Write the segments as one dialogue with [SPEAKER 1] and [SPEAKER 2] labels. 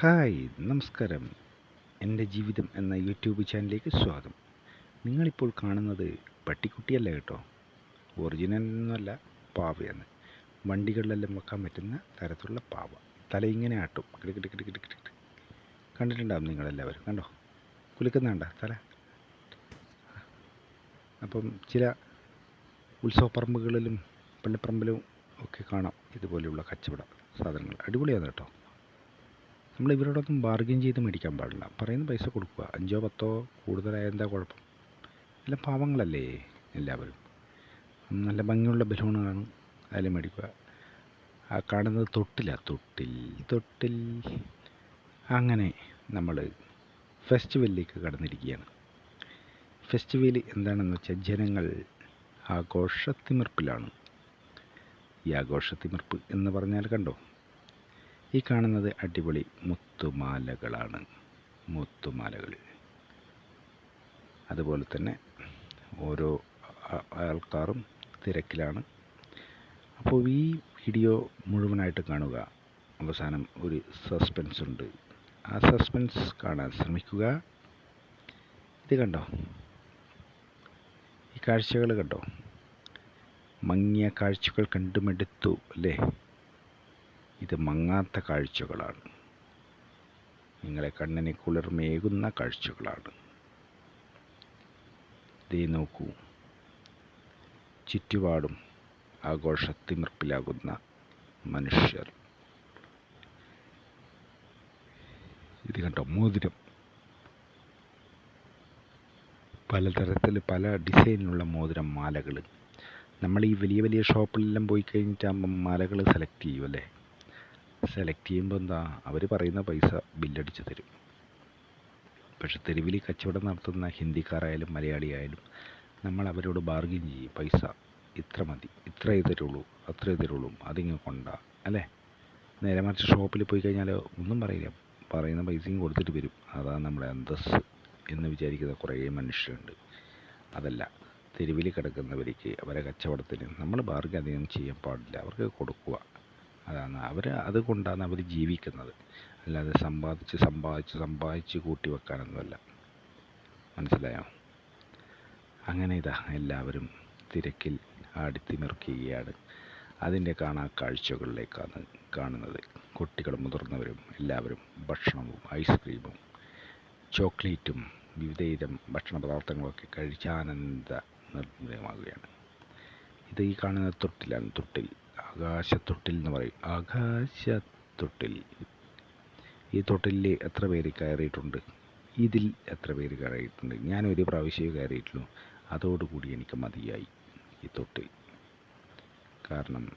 [SPEAKER 1] Hi നമസ്കാരം. എന്റെ ജീവിതം എന്ന യൂട്യൂബ് ചാനലിലേക്ക് സ്വാഗതം. നിങ്ങളിപ്പോൾ കാണുന്നത് പട്ടിക്കുട്ടിയല്ല കേട്ടോ. ഒറിജിനൽ ഒന്നുമല്ല പാവയാണ്. വണ്ടികളിലെല്ലാം വെക്കാൻ പറ്റുന്ന തരത്തിലുള്ള പാവ. തല ഇങ്ങനെ ആട്ടും. കിടക്കിട്ട് കിടക്കിട്ട് കിടക്കിട്ട് കിട കിട. കണ്ടിട്ടുണ്ടാവും നിങ്ങളെല്ലാവരും. കണ്ടോ? കുലുക്കുന്നുണ്ട തല? അപ്പം ചില ഉത്സവപ്പറമ്പുകളിലും പള്ളിപ്പറമ്പിലും ഒക്കെ കാണാം ഇതുപോലെയുള്ള കച്ചവട സാധനങ്ങൾ. അടിപൊളിയാണ് കേട്ടോ. നമ്മൾ ഇവരോടൊന്നും ബാർഗെയിൻ ചെയ്ത് മേടിക്കാൻ പാടില്ല. പറയുന്ന പൈസ കൊടുക്കുക. അഞ്ചോ പത്തോ കൂടുതലായ എന്താ കുഴപ്പം? എല്ലാം പാവങ്ങളല്ലേ എല്ലാവരും. നല്ല ഭംഗിയുള്ള ബലൂണാണ് അതിൽ മേടിക്കുക. ആ കാണുന്നത് തൊട്ടില്ല തൊട്ടിൽ തൊട്ടിൽ. അങ്ങനെ നമ്മൾ ഫെസ്റ്റിവലിലേക്ക് കടന്നിരിക്കുകയാണ്. ഫെസ്റ്റിവൽ എന്താണെന്ന് വെച്ചാൽ ജനങ്ങൾ ആഘോഷത്തിമിർപ്പിലാണ്. ഈ ആഘോഷത്തിമിർപ്പ് എന്ന് പറഞ്ഞാൽ കണ്ടോ? ഈ കാണുന്നത് അടിപൊളി മുത്തുമാലകളാണ്. മുത്തുമാലകൾ. അതുപോലെ തന്നെ ഓരോ ആൾക്കാരും തിരക്കിലാണ്. അപ്പോൾ ഈ വീഡിയോ മുഴുവനായിട്ട് കാണുക. അവസാനം ഒരു സസ്പെൻസ് ഉണ്ട്. ആ സസ്പെൻസ് കാണാൻ ശ്രമിക്കുക. ഇത് കണ്ടോ? ഈ കാഴ്ചകൾ കണ്ടോ? മങ്ങിയ കാഴ്ചകൾ കണ്ടുമെടുത്തു അല്ലേ? ഇത് മങ്ങാത്ത കാഴ്ചകളാണ്. നിങ്ങളെ കണ്ണിനെ കുളിർമേകുന്ന കാഴ്ചകളാണ്. ദേ നോക്കൂ. ചുറ്റുപാടും ആഘോഷത്തിമിർപ്പിലാകുന്ന മനുഷ്യർ. ഇത് കണ്ടോ? മോതിരം. പലതരത്തിൽ പല ഡിസൈനിലുള്ള മോതിരം മാലകൾ നമ്മൾ ഈ വലിയ വലിയ ഷോപ്പിലെല്ലാം പോയി കഴിഞ്ഞിട്ടാകുമ്പം മാലകൾ സെലക്ട് ചെയ്യും അല്ലേ? സെലക്ട് ചെയ്യുമ്പോൾ എന്താ അവർ പറയുന്ന പൈസ ബില്ലടിച്ച് തരും. പക്ഷെ തെരുവിൽ കച്ചവടം നടത്തുന്ന ഹിന്ദിക്കാരായാലും മലയാളിയായാലും നമ്മൾ അവരോട് ബാർഗിൻ ചെയ്യും പൈസ ഇത്ര മതി ഇത്രയേ തരുള്ളൂ അത്രയേ തരുള്ളൂ അതിങ്ങ് കൊണ്ട. അല്ലേ? നേരെ മറിച്ച് ഷോപ്പിൽ പോയി കഴിഞ്ഞാൽ ഒന്നും പറയില്ല. പറയുന്ന പൈസയും കൊടുത്തിട്ട് വരും. അതാണ് നമ്മുടെ അന്തസ് എന്ന് വിചാരിക്കുന്ന കുറേ മനുഷ്യരുണ്ട്. അതല്ല തെരുവിൽ കിടക്കുന്നവർക്ക് അവരെ കച്ചവടത്തിന് നമ്മൾ ബാർഗിൻ അധികം ചെയ്യാൻ പാടില്ല. അവർക്ക് കൊടുക്കുക. അതാണ്. അവർ അതുകൊണ്ടാണ് അവർ ജീവിക്കുന്നത്. അല്ലാതെ സമ്പാദിച്ച് സമ്പാദിച്ച് സമ്പാദിച്ച് കൂട്ടി വെക്കാനൊന്നുമല്ല. മനസ്സിലായോ? അങ്ങനെ ഇതാ എല്ലാവരും തിരക്കിൽ ആടിത്തിമിർക്കുകയാണ്. അതിന്റെ കാണാ കാഴ്ചകളിലേക്കാണ് കാണുന്നത്. കുട്ടികളും മുതിർന്നവരും എല്ലാവരും ഭക്ഷണവും ഐസ്ക്രീമും ചോക്ലേറ്റും വിവിധയിനം ഭക്ഷണ പദാർത്ഥങ്ങളൊക്കെ കഴിച്ച് ആനന്ദ ഇത് ഈ കാണുന്ന തൊട്ടിലാണ് തൊട്ടിൽ. ആകാശത്തൊട്ടിൽ എന്ന് പറയും. ആകാശത്തൊട്ടിൽ. ഈ തൊട്ടിലിൽ എത്ര പേര് കയറിയിട്ടുണ്ട്? ഇതിൽ എത്ര പേര് കയറിയിട്ടുണ്ട്? ഞാൻ ഒരു പ്രാവശ്യമേ കയറിയിട്ടുള്ളൂ. അതോടുകൂടി എനിക്ക് മതിയായി ഈ തൊട്ടിൽ. കാരണം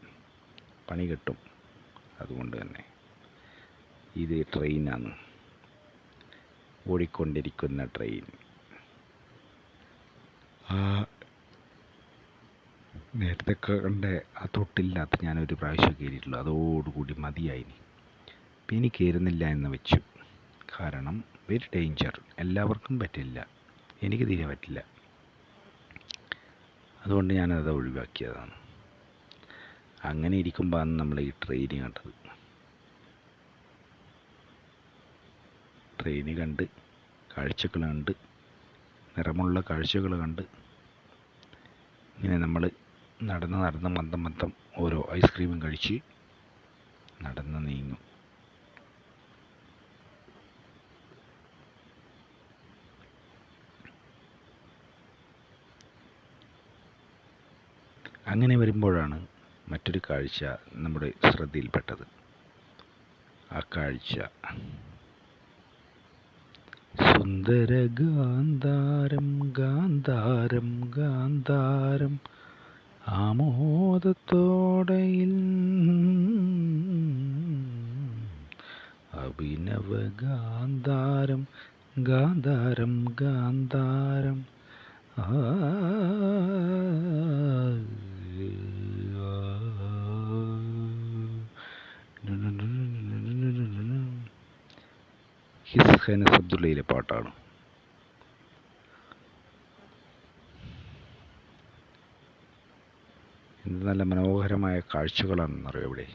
[SPEAKER 1] പണി കിട്ടും. അതുകൊണ്ട് തന്നെ. ഇത് ട്രെയിനാണ്. ഓടിക്കൊണ്ടിരിക്കുന്ന ട്രെയിൻ. ആ നേരത്തെ കണ്ട ആ തൊട്ടില്ലാത്ത ഞാനൊരു പ്രാവശ്യം കയറിയിട്ടുള്ളൂ. അതോടുകൂടി മതിയായി ഇനി. കയറുന്നില്ല എന്ന് വെച്ചു. കാരണം വെരി ഡേഞ്ചർ എല്ലാവർക്കും പറ്റില്ല. എനിക്ക് തീരെ പറ്റില്ല. അതുകൊണ്ട് ഞാനത് ഒഴിവാക്കിയതാണ്. അങ്ങനെ ഇരിക്കുമ്പോഴാണ് നമ്മൾ ഈ ട്രെയിൻ കണ്ടത്. ട്രെയിൻ കണ്ട് കാഴ്ചകൾ കണ്ട് നിറമുള്ള കാഴ്ചകൾ കണ്ട് ഇങ്ങനെ നമ്മൾ നടന്ന് നടന്ന് മന്ദം മന്ദം ഓരോ ഐസ്ക്രീമും കഴിച്ച് നടന്ന് നീങ്ങും. അങ്ങനെ വരുമ്പോഴാണ് മറ്റൊരു കാഴ്ച നമ്മുടെ ശ്രദ്ധയിൽപ്പെട്ടത്. ആ കാഴ്ച സുന്ദര ഗാന്ധാരം ഗാന്ധാരം ഗാന്ധാരം ആമോദത്തോടയിൽ അഭിനവ ഗാന്ധാരം ഗാന്ധാരം ഗാന്ധാരം ആ ഹിസ് ഹൈനസ് അബ്ദുള്ളയിലെ പാട്ടാണ് എന്ത് നല്ല മനോഹരമായ കാഴ്ചകളാണെന്നറിയോ ഇവിടെ?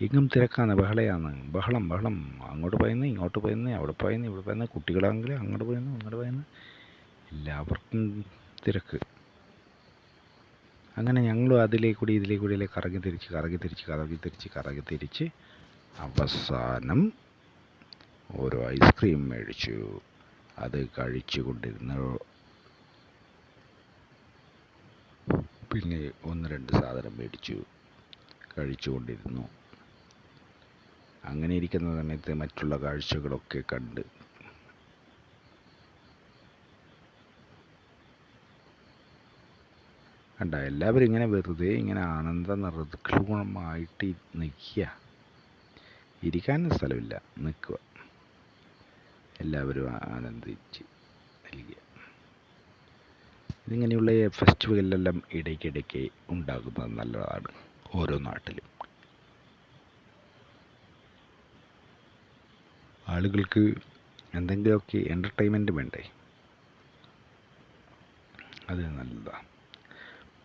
[SPEAKER 1] എങ്ങും തിരക്കാണ് ബഹളയാണ്. ബഹളം ബഹളം. അങ്ങോട്ട് പോയെന്ന് ഇങ്ങോട്ട് പോയെന്ന് അവിടെ പോയെന്ന് ഇവിടെ പോയെന്ന് കുട്ടികളാണെങ്കിൽ അങ്ങോട്ട് പോയെന്ന് അങ്ങോട്ട് പോയെന്ന് എല്ലാവർക്കും തിരക്ക്. അങ്ങനെ ഞങ്ങളും അതിലേ കൂടി ഇതിലേ കൂടി കറങ്ങി തിരിച്ച് കറങ്ങി തിരിച്ച് കറങ്ങി തിരിച്ച് കറങ്ങി തിരിച്ച് അവസാനം ഓരോ ഐസ്ക്രീം മേടിച്ചു. അത് കഴിച്ചു പിന്നെ ഒന്ന് രണ്ട് സാധനം മേടിച്ചു കഴിച്ചുകൊണ്ടിരുന്നു. അങ്ങനെ ഇരിക്കുന്ന സമയത്ത് മറ്റുള്ള കാഴ്ചകളൊക്കെ കണ്ട്. കണ്ട എല്ലാവരും ഇങ്ങനെ വെറുതെ ഇങ്ങനെ ആനന്ദ നിർദ്ദുമായിട്ട് നിൽക്കുക. ഇരിക്കാനും സ്ഥലമില്ല നിൽക്കുക. എല്ലാവരും ആനന്ദിച്ച് നിൽക്കുക. ഇതിങ്ങനെയുള്ള ഫെസ്റ്റിവലെല്ലാം ഇടയ്ക്കിടയ്ക്ക് ഉണ്ടാകുന്നത് നല്ലതാണ് ഓരോ നാട്ടിലും. ആളുകൾക്ക് എന്തെങ്കിലുമൊക്കെ എന്റർടൈൻമെന്റ് വേണ്ടേ? അത് നല്ലതാണ്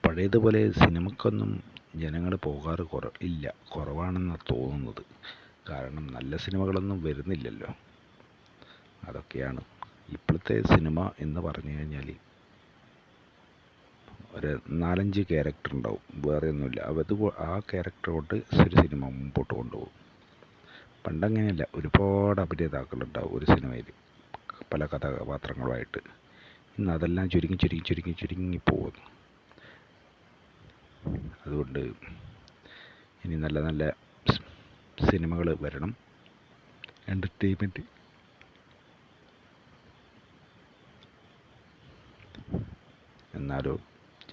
[SPEAKER 1] പഴയതുപോലെ സിനിമക്കൊന്നും ജനങ്ങൾ പോകാറ് കുറ ഇല്ല. കുറവാണെന്നാണ് തോന്നുന്നത്. കാരണം നല്ല സിനിമകളൊന്നും വരുന്നില്ലല്ലോ. അതൊക്കെയാണ്. ഇപ്പോഴത്തെ സിനിമ എന്ന് പറഞ്ഞു കഴിഞ്ഞാൽ ഒരു നാലഞ്ച് ക്യാരക്ടർ ഉണ്ടാവും. വേറെ ഒന്നുമില്ല അത് ആ ക്യാരക്ടർ കൊണ്ട് ഒരു സിനിമ മുമ്പോട്ട് കൊണ്ടുപോകും. പണ്ടങ്ങനെയല്ല. ഒരുപാട് അഭിനേതാക്കളുണ്ടാവും ഒരു സിനിമയിൽ പല കഥാപാത്രങ്ങളുമായിട്ട്. ഇന്ന് അതെല്ലാം ചുരുങ്ങി ചുരുങ്ങി ചുരുങ്ങി ചുരുങ്ങി പോകുന്നു. അതുകൊണ്ട് ഇനി നല്ല നല്ല സിനിമകൾ വരണം. എന്റർടൈൻമെന്റ് എന്നാലോ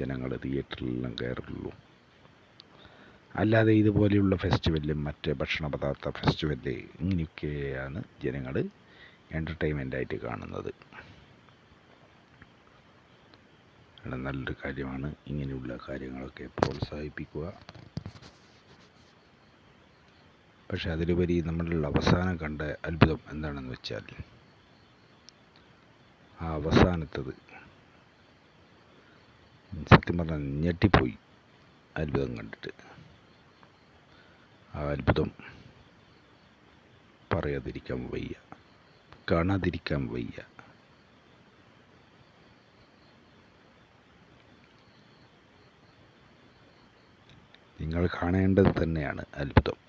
[SPEAKER 1] ജനങ്ങൾ തിയേറ്ററിലെല്ലാം കയറുള്ളൂ. അല്ലാതെ ഇതുപോലെയുള്ള ഫെസ്റ്റിവലും മറ്റ് ഭക്ഷണ പദാർത്ഥ ഫെസ്റ്റിവൽ ഇങ്ങനെയൊക്കെയാണ് ജനങ്ങൾ എന്റർടൈൻമെന്റായിട്ട് കാണുന്നത്. നല്ലൊരു കാര്യമാണ് ഇങ്ങനെയുള്ള കാര്യങ്ങളൊക്കെ പ്രോത്സാഹിപ്പിക്കുക. പക്ഷേ അതിലുപരി നമ്മളുടെ അവസാനം കണ്ട അത്ഭുതം എന്താണെന്ന് വെച്ചാൽ ആ അവസാനത്തത് സത്യം പറഞ്ഞാൽ ഞെട്ടിപ്പോയി. അത്ഭുതം കണ്ടിട്ട്. ആ അത്ഭുതം പറയാതിരിക്കാൻ വയ്യ. കാണാതിരിക്കാൻ വയ്യ. നിങ്ങൾ കാണേണ്ടത് തന്നെയാണ് അത്ഭുതം.